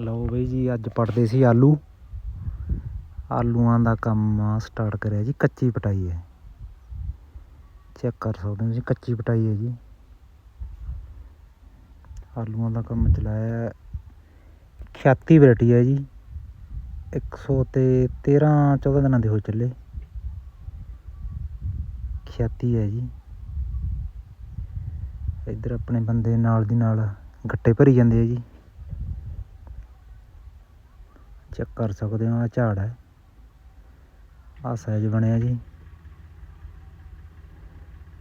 ਲਓ ਬਈ ਜੀ, ਅੱਜ ਪੜਦੇ ਸੀ ਆਲੂ। ਆਲੂਆਂ ਦਾ ਕੰਮ ਸਟਾਰਟ ਕਰਿਆ ਜੀ, ਕੱਚੀ ਪਟਾਈ ਹੈ। ਚੈੱਕ ਕਰ ਸਕਦੇ ਹੋ ਜੀ, ਕੱਚੀ ਪਟਾਈ ਹੈ ਜੀ। ਆਲੂਆਂ ਦਾ ਕੰਮ ਚਲਾਇਆ ਹੈ। 86 ਵੈਰਾਈਟੀ ਹੈ ਜੀ। 100 ਤੇ 13 14 ਦਿਨਾਂ ਦੇ ਹੋ ਚੱਲੇ। 86 ਹੈ ਜੀ। ਇੱਧਰ ਆਪਣੇ ਬੰਦੇ ਨਾਲ ਦੀ ਨਾਲ ਗੱਟੇ ਭਰੀ ਜਾਂਦੇ ਆ ਜੀ। ਚੈੱਕ ਕਰ ਸਕਦੇ ਹੋ ਆ ਝਾੜ ਹੈ। ਆ ਸਾਈਜ਼ ਬਣਿਆ ਜੀ।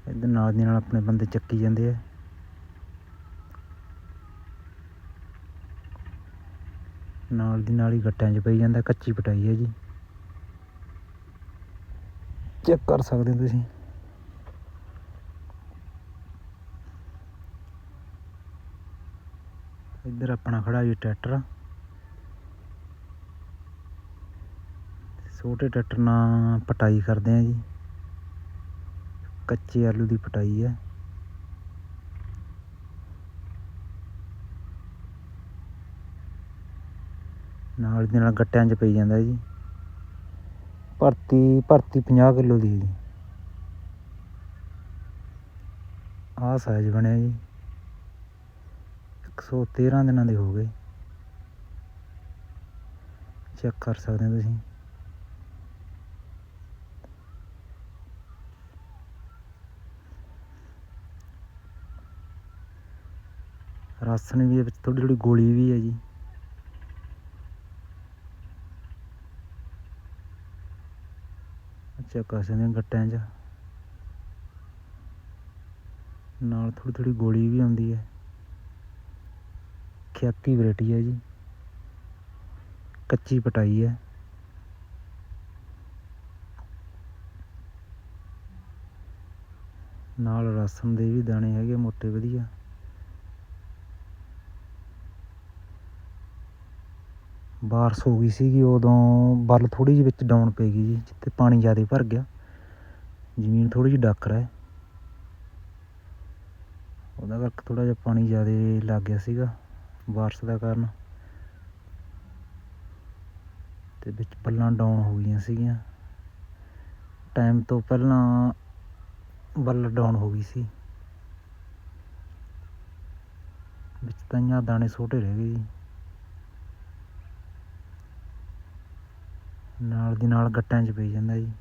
ਇੱਧਰ ਨਾਲ ਦੀ ਨਾਲ ਆਪਣੇ ਬੰਦੇ ਚੱਕੀ ਜਾਂਦੇ ਆ। ਨਾਲ ਦੀ ਨਾਲ ਹੀ ਗੱਟਿਆਂ 'ਚ ਪਈ ਜਾਂਦਾ, ਕੱਚੀ ਪਟਾਈ ਹੈ ਜੀ। ਚੈੱਕ ਕਰ ਸਕਦੇ ਹੋ ਤੁਸੀਂ। ਇੱਧਰ ਆਪਣਾ ਖੜਾ ਜੀ ਟਰੈਕਟਰ ਛੋਟੇ ਟਰੈਕਟਰ ਨਾਲ ਪਟਾਈ ਕਰਦੇ ਆ ਜੀ। ਕੱਚੇ ਆਲੂ ਦੀ ਪਟਾਈ ਹੈ। ਨਾਲ ਦੇ ਨਾਲ ਗੱਟਿਆਂ 'ਚ ਪਈ ਜਾਂਦਾ ਜੀ। ਭਰਤੀ ਭਰਤੀ 50 ਕਿਲੋ ਦੀ ਹੈ ਜੀ। ਆਹ ਸਾਈਜ਼ ਬਣਿਆ ਜੀ। 113 ਦਿਨਾਂ ਦੇ ਹੋ ਗਏ। ਚੈੱਕ ਕਰ ਸਕਦੇ ਹੋ ਤੁਸੀਂ। ਰਾਸਨ ਵੀ ਹੈ ਵਿੱਚ ਥੋੜੀ ਥੋੜੀ ਗੋਲੀ ਵੀ ਹੈ ਜੀ। ਅੱਛਾ ਕਰ ਸਕਦੇ ਗੱਟਿਆਂ 'ਚ। ਨਾਲ ਥੋੜੀ ਥੋੜੀ ਗੋਲੀ ਵੀ ਆਉਂਦੀ ਹੈ। 86 ਵੈਰਾਈਟੀ ਹੈ ਜੀ। ਕੱਚੀ ਪਟਾਈ ਹੈ। ਨਾਲ ਰਸਮ ਦੇ ਵੀ ਦਾਣੇ ਹੈਗੇ, ਮੋਟੇ ਵਧੀਆ। ਬਾਰਿਸ਼ ਹੋ ਗਈ ਸੀਗੀ, ਉਦੋਂ ਬੱਲ ਥੋੜ੍ਹੀ ਜਿਹੀ ਵਿੱਚ ਡਾਊਨ ਪੈ ਗਈ ਜੀ, ਜਿੱਥੇ ਪਾਣੀ ਜ਼ਿਆਦਾ ਭਰ ਗਿਆ। ਜ਼ਮੀਨ ਥੋੜ੍ਹੀ ਜਿਹੀ ਡਾਕਰ ਹੈ ਉਹਦਾ ਕਰਕੇ ਥੋੜਾ ਜਿਹਾ ਪਾਣੀ ਜ਼ਿਆਦਾ ਲੱਗ ਗਿਆ ਸੀਗਾ, ਬਾਰਿਸ਼ ਦਾ ਕਾਰਨ। ਤੇ ਵਿੱਚ ਬੱਲਾਂ ਡਾਊਨ ਹੋ ਗਈਆਂ ਸੀਗੀਆਂ। ਟਾਈਮ ਤੋਂ ਪਹਿਲਾਂ ਬੱਲ ਡਾਊਨ ਹੋ ਗਈ ਸੀ। ਵਿੱਚ ਤਾਈਆਂ ਦਾਣੇ ਛੋਟੇ ਰਹਿ ਗਏ ਜੀ। ਨਾਲ ਦੀ ਨਾਲ ਗੱਟਾਂ 'ਚ ਪਈ ਜਾਂਦਾ ਜੀ।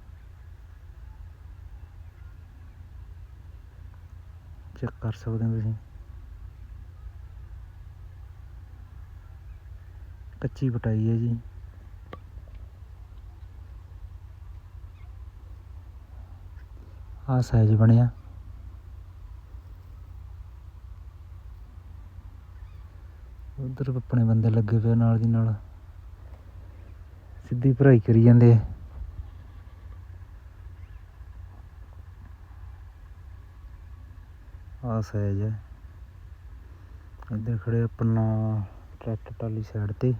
ਚੈੱਕ ਕਰ ਸਕਦੇ ਹੋ ਤੁਸੀਂ। ਕੱਚੀ ਪਟਾਈ ਹੈ ਜੀ। ਆਹ ਸਾਈਜ਼ ਬਣਿਆ। ਉਧਰ ਆਪਣੇ ਬੰਦੇ ਲੱਗੇ ਪਏ ਨਾਲ ਦੀ ਨਾਲ। ਸਿੱਧੀ ਭਰਾਈ ਕਰੀ ਜਾਂਦੇ ਆ। ਆਹ ਸਾਈਜ਼ ਹੈ। ਇੱਧਰ ਖੜੇ ਆਪਣਾ ਟਰੈਕਟਰ ਟਾਲੀ ਸਾਈਡ ਤੇ।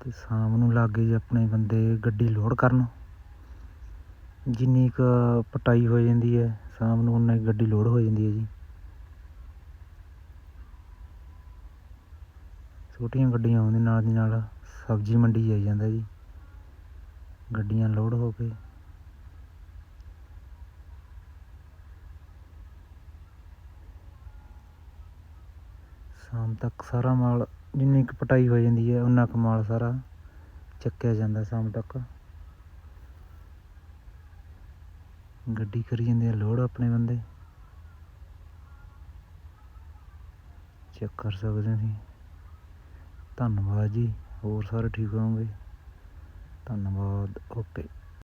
ਤੇ ਸ਼ਾਮ ਨੂੰ ਲੱਗੇ ਜੀ ਆਪਣੇ ਬੰਦੇ ਗੱਡੀ ਲੋਡ ਕਰਨ। ਜਿੰਨੀ ਕੁ ਪਟਾਈ ਹੋ ਜਾਂਦੀ ਹੈ, ਸ਼ਾਮ ਨੂੰ ਉਨਾ ਹੀ ਗੱਡੀ ਲੋਡ ਹੋ ਜਾਂਦੀ ਹੈ ਜੀ। ਛੋਟੀਆਂ ਗੱਡੀਆਂ ਆਉਂਦੇ ਨਾਲ ਦੀ ਨਾਲ। ਸਬਜ਼ੀ ਮੰਡੀ ਜਾਈ ਜਾਂਦਾ ਜੀ। ਗੱਡੀਆਂ ਲੋਡ ਹੋ ਕੇ। ਸ਼ਾਮ ਤੱਕ ਸਾਰਾ ਮਾਲ, ਜਿੰਨੀ ਕੁ ਪਟਾਈ ਹੋ ਜਾਂਦੀ ਹੈ ਉਨਾ ਕੁ ਮਾਲ ਸਾਰਾ ਚੱਕਿਆ ਜਾਂਦਾ ਸ਼ਾਮ ਤੱਕ। ਗੱਡੀ ਕਰੀ ਜਾਂਦੇ ਆ, ਲੋਡ ਆਪਣੇ ਬੰਦੇ। ਚੈੱਕ ਕਰ ਸਕਦੇ ਹੋ ਤੁਸੀਂ। ਧੰਨਵਾਦ ਜੀ। ਹੋਰ ਸਾਰੇ ਠੀਕ ਹੋਵੋਗੇ? ਧੰਨਵਾਦ ਓਕੇ।